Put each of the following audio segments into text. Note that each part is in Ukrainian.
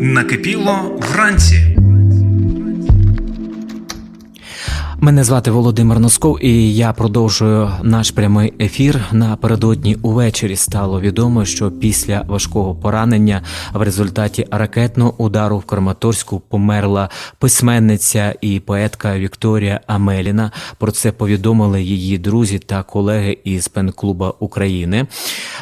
Накипіло вранці. Мене звати Володимир Носков, і я продовжую наш прямий ефір. Напередодні увечері стало відомо, що після важкого поранення в результаті ракетного удару в Краматорську померла письменниця і поетка Вікторія Амеліна. Про це повідомили її друзі та колеги із пен-клуба України.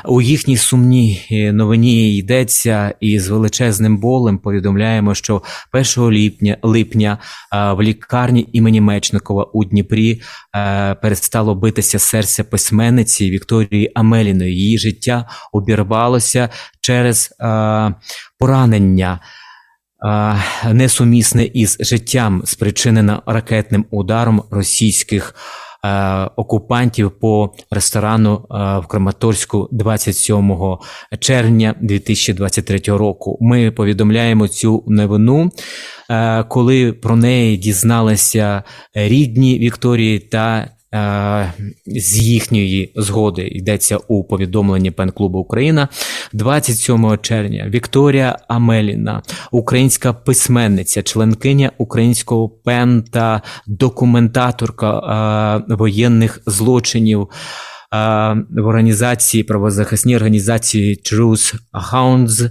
У їхній сумній е, новині йдеться і з величезним болем повідомляємо, що 1 липня, липня в лікарні імені Мечникова у Дніпрі е, перестало битися серце письменниці Вікторії Амеліної. Її життя обірвалося через е, поранення. е, Несумісне із життям, спричинена ракетним ударом російських окупантів по ресторану е, в Краматорську 27 червня 2023 року. Ми повідомляємо цю новину, е, коли про неї дізналися рідні Вікторії та. Е, З їхньої згоди йдеться у повідомленні пен-клубу Україна 27 червня. Вікторія Амеліна, українська письменниця, членкиня українського пен та документаторка е, воєнних злочинів е, в організації правозахисній організації Truth Hounds.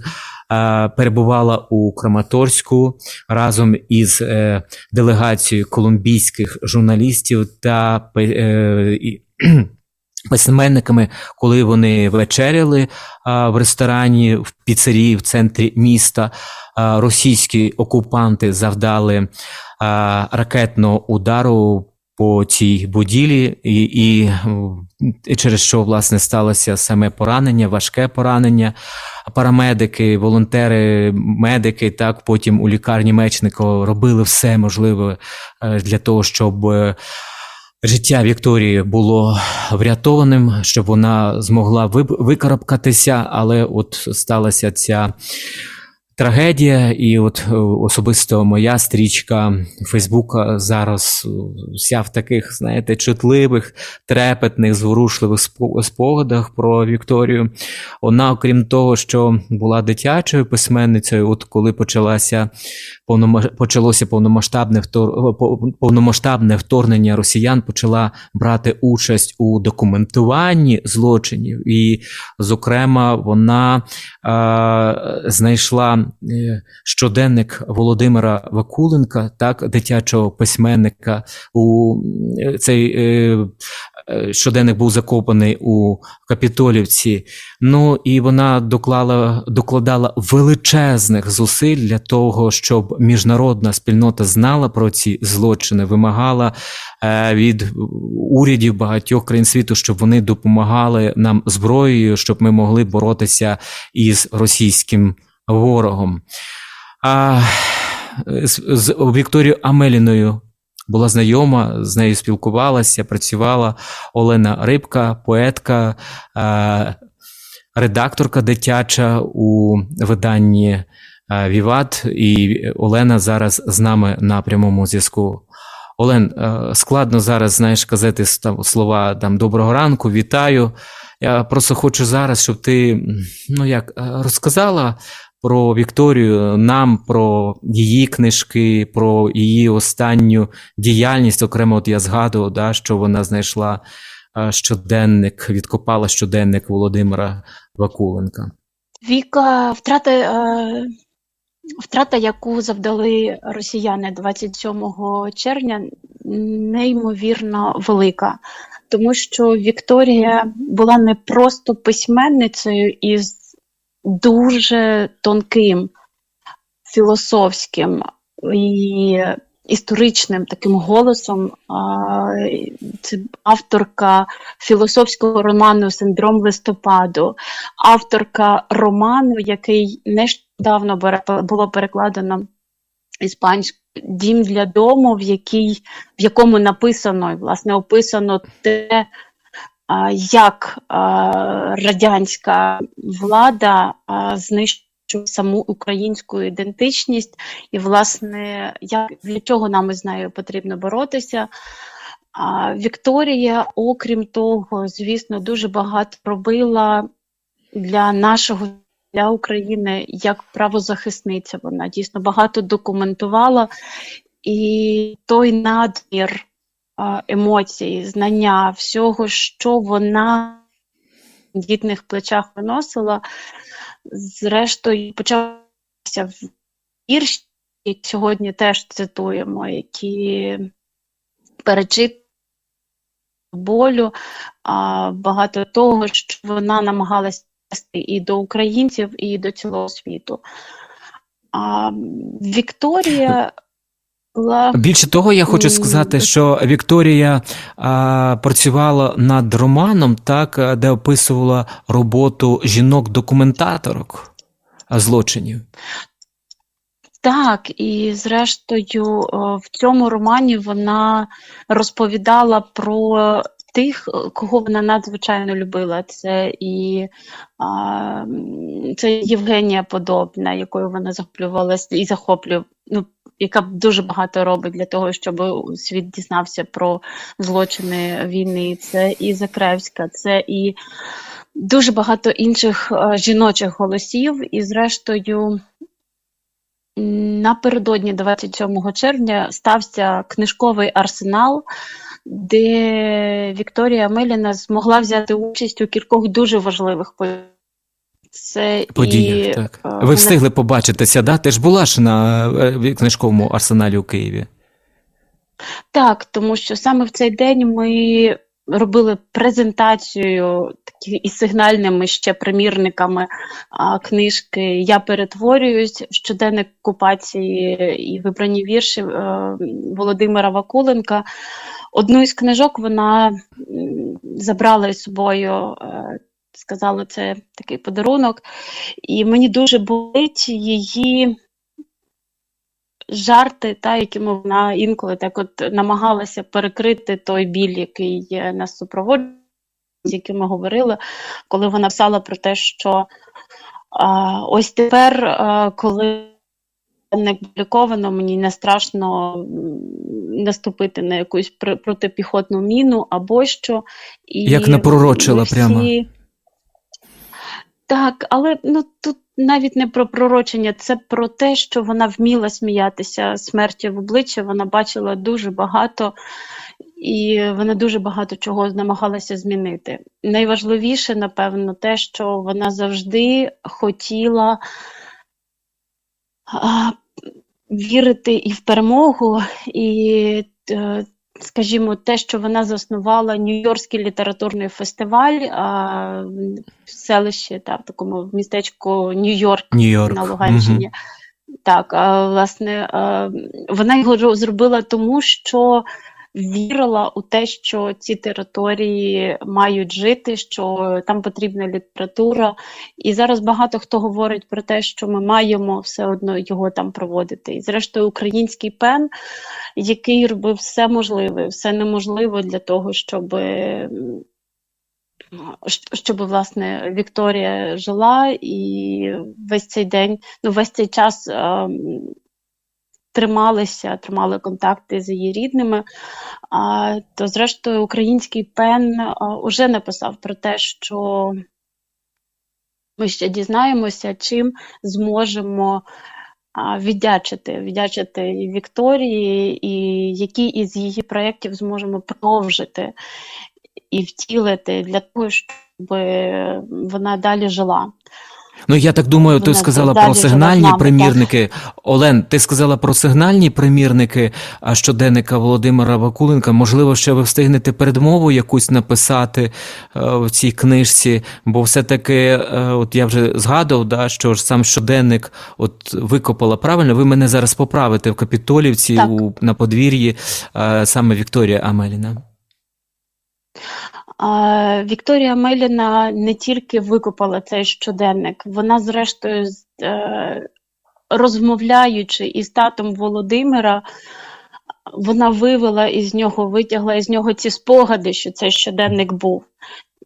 Е, Перебувала у Краматорську разом із е, делегацією колумбійських журналістів та е, письменниками, коли вони вечеряли в ресторані в піцерії в центрі міста. Російські окупанти завдали ракетного удару по цій будівлі, і, і, і через що власне сталося саме поранення, важке поранення. Парамедики, волонтери, медики, так потім у лікарні Мечникова робили все можливе е, для того, щоб. е, Життя Вікторії було врятованим, щоб вона змогла викарабкатися, але от сталася ця трагедія, і от е, особисто моя стрічка Фейсбука зараз е, вся в таких, знаєте, чутливих, трепетних, зворушливих спо- спогадах про Вікторію. Вона, окрім того, що була дитячою письменницею, от коли почалася почалося повномасштабне втор... повномасштабне вторгнення росіян, почала брати участь у документуванні злочинів, і, зокрема, вона е, знайшла е, щоденник Володимира Вакуленка, так, дитячого письменника. У е, цей е, е, щоденник був закопаний у Капітолівці. Ну і вона доклала, докладала величезних зусиль для того, щоб міжнародна спільнота знала про ці злочини, вимагала е, від урядів багатьох країн світу, щоб вони допомагали нам зброєю, щоб ми могли боротися із російським ворогом. А з, з Вікторією Амеліною була знайома, з нею спілкувалася, працювала Олена Рибка, поетка, е, редакторка дитяча у виданні е, Віват, і Олена зараз з нами на прямому зв'язку. Олен, е, складно зараз знаєш казати слова там доброго ранку, вітаю. Я просто хочу зараз, щоб ти ну як розказала про Вікторію, нам про її книжки, про її останню діяльність. Окремо, от я згадував, да, що вона знайшла е, щоденник, відкопала щоденник Володимира Вакуленка. Віка, втрата, е, втрата, яку завдали росіяни 27 червня, неймовірно велика, тому що Вікторія була не просто письменницею із дуже тонким, філософським і історичним таким голосом. Це авторка філософського роману Синдром листопаду, авторка роману, який нещодавно було перекладено іспанською Дім для дому, в, якій, в якому написано і власне описано те, як радянська влада знищує саму українську ідентичність, і, власне, як для чого нам із нею потрібно боротися. Вікторія, окрім того, звісно, дуже багато робила для нашого для України як правозахисниця. Вона дійсно багато документувала, і той надмір емоцій, знання, всього, що вона на дітних плечах виносила, зрештою почався в вірші, які сьогодні теж цитуємо, які перечитують болю, а, багато того, що вона намагалася і до українців, і до цілого світу. А, Вікторія Більше того, я хочу сказати, що Вікторія а, працювала над романом, так, де описувала роботу жінок-документаторок злочинів. Так, і зрештою, в цьому романі вона розповідала про тих, кого вона надзвичайно любила. Це і а, це Євгенія Подобна, якою вона захоплювалася і захоплює, ну, яка дуже багато робить для того, щоб світ дізнався про злочини війни. Це і Закревська, це і дуже багато інших е, жіночих голосів. І зрештою. Напередодні 27 червня стався книжковий арсенал, де Вікторія Меліна змогла взяти участь у кількох дуже важливих подіях. Це Подіях, і, так. е, Ви встигли побачитися, да? Ти ж була ж на е, книжковому арсеналі у Києві. Так, тому що саме в цей день ми робили презентацію такі із сигнальними ще примірниками а, книжки Я перетворююсь, щоденник окупації і вибрані вірші е, Володимира Вакуленка. Одну із книжок вона забрала із собою. Сказала, це такий подарунок, і мені дуже болить її жарти, та, якими вона інколи так от намагалася перекрити той біль, який нас супроводжує, з яким ми говорили, коли вона писала про те, що а, ось тепер, а, коли не публіковано, мені не страшно наступити на якусь протипіхотну міну або що. І Як напророчила всі- прямо. Так, але ну тут навіть не про пророчення, це про те, що вона вміла сміятися смерті в обличчя. Вона бачила дуже багато, і вона дуже багато чого намагалася змінити. Найважливіше, напевно, те, що вона завжди хотіла вірити і в перемогу, і е, скажімо, те, що вона заснувала Нью-Йоркський літературний фестиваль а, в селищі, та, в такому в містечку Нью-Йорк Нью-Йорк. на Луганщині. Так, а, власне, а, вона його зробила тому, що вірила у те, що ці території мають жити, що там потрібна література. І зараз багато хто говорить про те, що ми маємо все одно його там проводити. І зрештою, український пен, який робив все можливе, все неможливе для того, щоб. щоб власне Вікторія жила і весь цей день, ну весь цей час ем, трималися, тримали контакти з її рідними. А, то, зрештою, український пен уже написав про те, що ми ще дізнаємося, чим зможемо віддячити, віддячити Вікторії, і які із її проєктів зможемо продовжити і втілити для того, щоб вона далі жила. Ну, я так думаю, ти Вона сказала про з сигнальні нами, примірники. Олен, ти сказала про сигнальні примірники а, щоденника Володимира Вакуленка. Можливо, ще ви встигнете передмову якусь написати е, в цій книжці, бо все-таки, е, от я вже згадував, да, що ж сам щоденник от викопала правильно. Ви мене зараз поправите в Капітолівці Так. у, на подвір'ї е, саме Вікторія Амеліна. Вікторія Меліна не тільки викопала цей щоденник, вона, зрештою, е, розмовляючи із татом Володимира, вона вивела із нього, витягла із нього ці спогади, що цей щоденник був.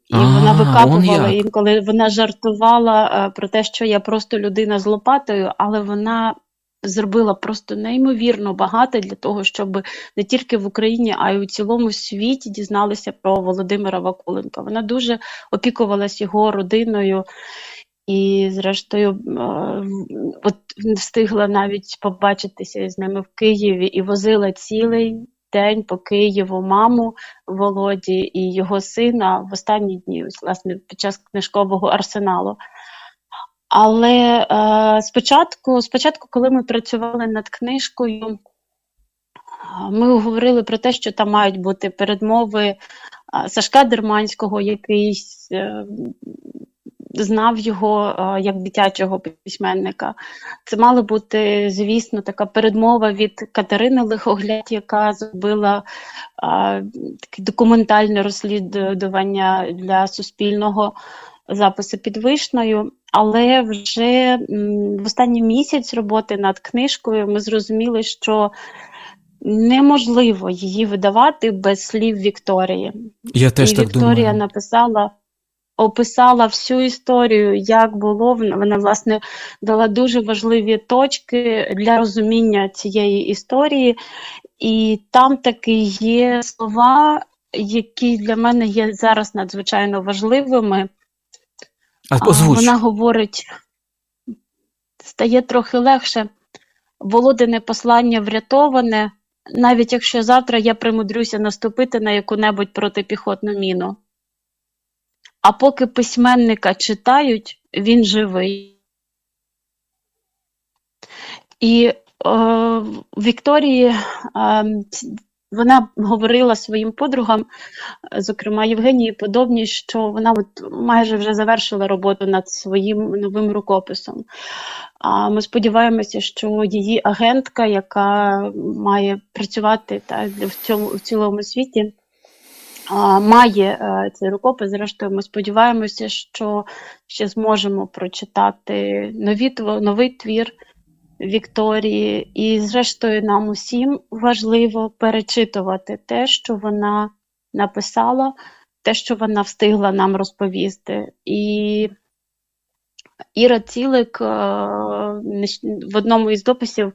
І А, вона викапувала інколи вона жартувала е, про те, що я просто людина з лопатою, але вона зробила просто неймовірно багато для того, щоб не тільки в Україні, а й у цілому світі дізналися про Володимира Вакуленка. Вона дуже опікувалась його родиною І, зрештою, е, от встигла навіть побачитися із ними в Києві і возила цілий день по Києву маму Володі і його сина в останні дні, власне, під час книжкового арсеналу. Але е, спочатку, спочатку, коли ми працювали над книжкою, е, ми говорили про те, що там мають бути передмови е, Сашка Дерманського, який е, знав його е, як дитячого письменника. Це мала бути, звісно, така передмова від Катерини Лихогляд, яка зробила е, таке документальне розслідування для суспільного запису під вишнею. Але вже в останній місяць роботи над книжкою ми зрозуміли, що неможливо її видавати без слів Вікторії. Я теж і так Вікторія думаю. написала, описала всю історію, як було. Вона, власне, дала дуже важливі точки для розуміння цієї історії. І там таки є слова, які для мене є зараз надзвичайно важливими. А озвуч. Вона говорить, стає трохи легше. Володине послання врятоване, навіть якщо завтра я примудрюся наступити на яку-небудь протипіхотну міну. А поки письменника читають, він живий. І е, Вікторії е, вона говорила своїм подругам, зокрема Євгенії Подобній, що вона от майже вже завершила роботу над своїм новим рукописом. А ми сподіваємося, що її агентка, яка має працювати та, в, цьому, в цілому світі, має е, цей рукопис. Зрештою, ми сподіваємося, що ще зможемо прочитати нові, новий твір Вікторії. І, зрештою, нам усім важливо перечитувати те, що вона написала, те, що вона встигла нам розповісти. І Іра Цілик е, в одному із дописів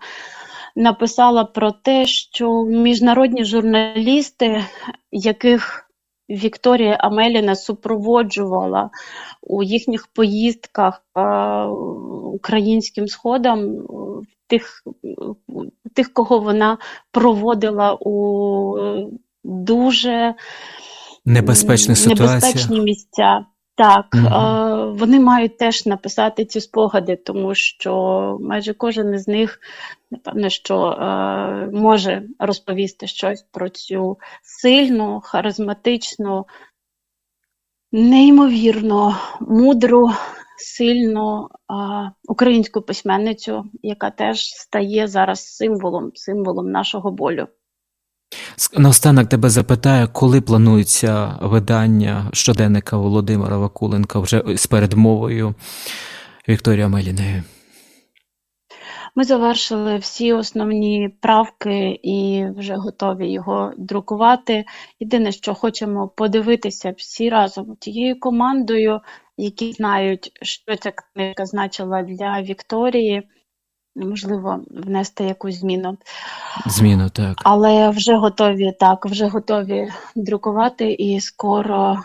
написала про те, що міжнародні журналісти, яких Вікторія Амеліна супроводжувала у їхніх поїздках е, українським сходам, е, тих, тих, кого вона проводила у е, дуже небезпечні, небезпечні місця. Так, е, вони мають теж написати ці спогади, тому що майже кожен із них, напевно, що е, може розповісти щось про цю сильну, харизматичну, неймовірно мудру, сильну е, українську письменницю, яка теж стає зараз символом, символом нашого болю. Наостанок тебе запитаю, коли планується видання щоденника Володимира Вакуленка вже з передмовою Вікторії Амеліною? Ми завершили всі основні правки і вже готові його друкувати. Єдине, що хочемо подивитися всі разом тією командою, які знають, що ця книжка значила для Вікторії. Можливо, внести якусь зміну. Зміну, так. Але вже готові, так, вже готові друкувати, і скоро,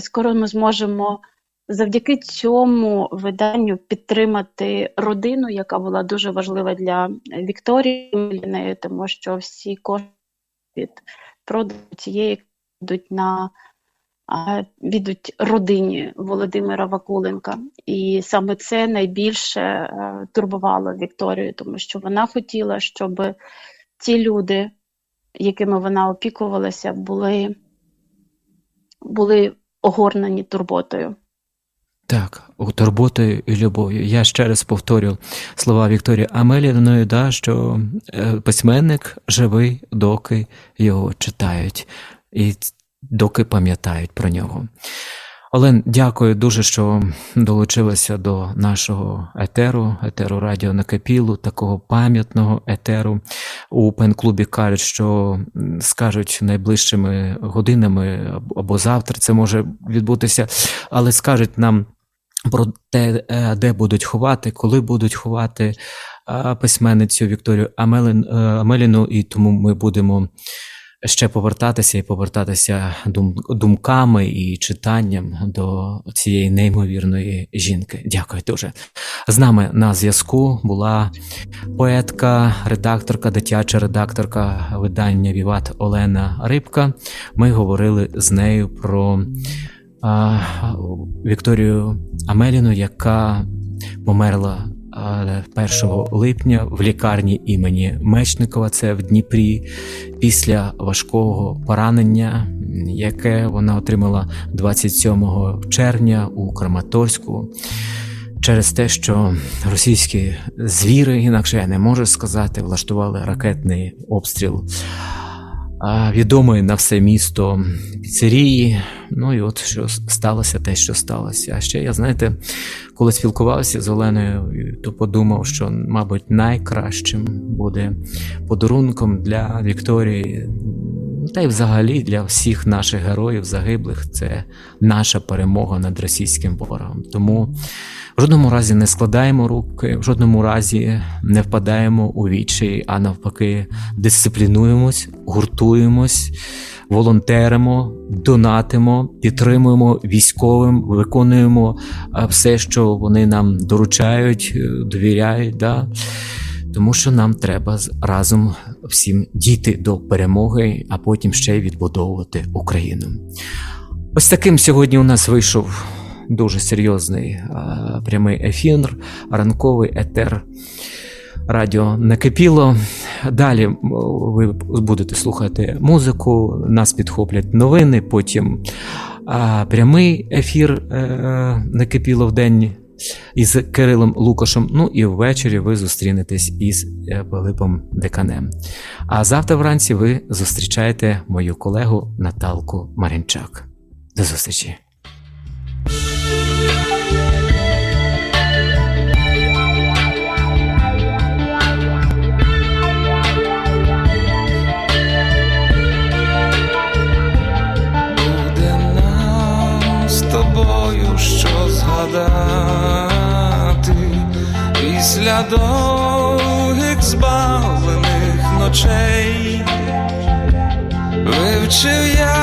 скоро ми зможемо завдяки цьому виданню підтримати родину, яка була дуже важлива для Вікторії Мілінеї, тому що всі кошти від продажу цієї йдуть на відуть родині Володимира Вакуленка. І саме це найбільше е, турбувало Вікторію, тому що вона хотіла, щоб ті люди, якими вона опікувалася, були, були огорнені турботою. Так, турботою і любов'ю. Я ще раз повторю слова Вікторії Амеліної, да, що е, письменник живий, доки його читають, і доки пам'ятають про нього. Олен, дякую дуже, що долучилася до нашого етеру, етеру Радіо Накипілу, такого пам'ятного етеру. У пен-клубі кажуть, що скажуть найближчими годинами або- завтра це може відбутися, але скажуть нам про те, е, де будуть ховати, коли будуть ховати письменницю Вікторію е, Амеліну, і тому ми будемо ще повертатися і повертатися дум, думками і читанням до цієї неймовірної жінки. Дякую дуже. З нами на зв'язку була поетка, редакторка, дитяча редакторка видання Віват Олена Рибка. Ми говорили з нею про а, Вікторію Амеліну, яка померла 1 липня в лікарні імені Мечникова, це в Дніпрі, після важкого поранення, яке вона отримала 27 червня у Краматорську. Через те, що російські звіри, інакше я не можу сказати, влаштували ракетний обстріл відомої на все місто піцерії. Ну і от що сталося, те, що сталося. А ще я, знаєте, коли спілкувався з Оленою, то подумав, що, мабуть, найкращим буде подарунком для Вікторії, та й взагалі для всіх наших героїв загиблих це наша перемога над російським ворогом. Тому в жодному разі не складаємо руки, в жодному разі не впадаємо у відчай, а навпаки, дисциплінуємось, гуртуємось, волонтеримо, донатимо, підтримуємо військовим, виконуємо все, що вони нам доручають, е, довіряють. Да? Тому що нам треба разом всім дійти до перемоги, а потім ще й відбудовувати Україну. Ось таким сьогодні у нас вийшов дуже серйозний а, прямий ефір, ранковий етер. Радіо накипіло. Далі ви будете слухати музику, нас підхоплять новини, потім а, прямий ефір е, накипіло в день із Кирилом Лукашем. Ну і ввечері ви зустрінетесь із е, Пилипом Деканем. А завтра вранці ви зустрічаєте мою колегу Наталку Марінчак. До зустрічі! Після довгих збавлених ночей. Вивчив я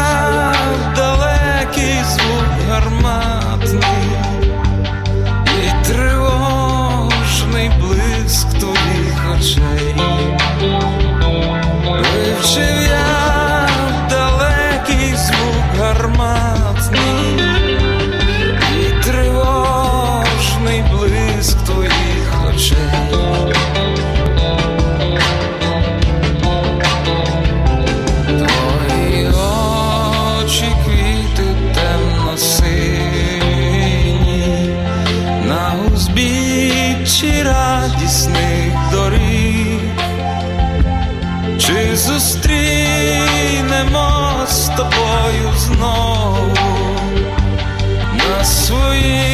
узбіччі радісних доріг. Чи зустрінемо з тобою знову на своїх